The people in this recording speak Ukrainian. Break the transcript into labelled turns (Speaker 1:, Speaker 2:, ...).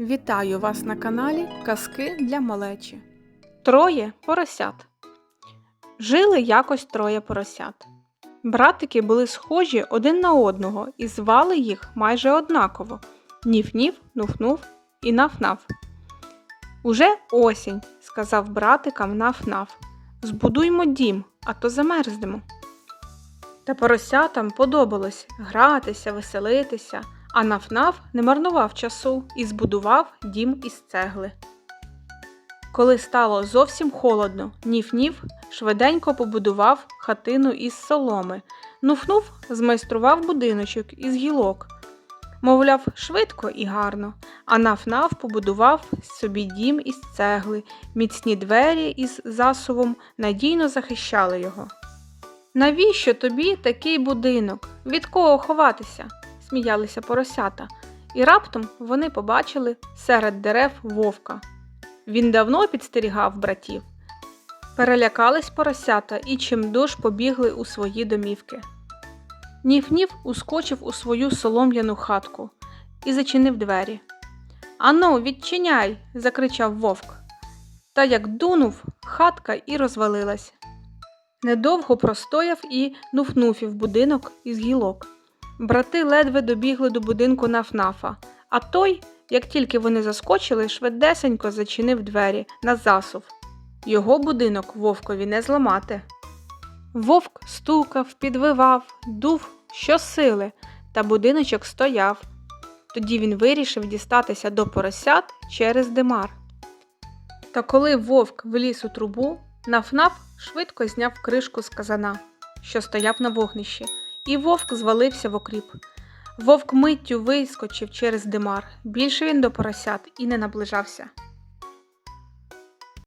Speaker 1: Вітаю вас на каналі Казки для малечі. Троє поросят. Жили якось троє поросят. Братики були схожі один на одного і звали їх майже однаково Ніф-ніф, нуф-нуф і наф-наф. Уже осінь, сказав братикам наф-наф. Збудуймо дім, а то замерзнемо. Та поросятам подобалось гратися, веселитися, а наф-наф не марнував часу і збудував дім із цегли. Коли стало зовсім холодно, ніф-ніф швиденько побудував хатину із соломи, нуф-нуф змайстрував будиночок із гілок. Мовляв, швидко і гарно, а наф-наф побудував собі дім із цегли, міцні двері із засувом надійно захищали його. Навіщо тобі такий будинок? Від кого ховатися? Сміялися поросята, і раптом вони побачили серед дерев вовка. Він давно підстерігав братів. Перелякались поросята і чимдуж побігли у свої домівки. Ніф-ніф ускочив у свою солом'яну хатку і зачинив двері. Ану, відчиняй. закричав вовк. Та як дунув, хатка і розвалилась. Недовго простояв і нуфнуфів будинок із гілок. Брати ледве добігли до будинку нафнафа, а той, як тільки вони заскочили, швидесенько зачинив двері на засув. Його будинок вовкові не зламати. Вовк стукав, підвивав, дув щосили, та будиночок стояв. Тоді він вирішив дістатися до поросят через димар. Та коли вовк вліз у трубу, нафнаф швидко зняв кришку з казана, що стояв на вогнищі, і вовк звалився в окріп. Вовк миттю вискочив через димар. Більше він до поросят і не наближався.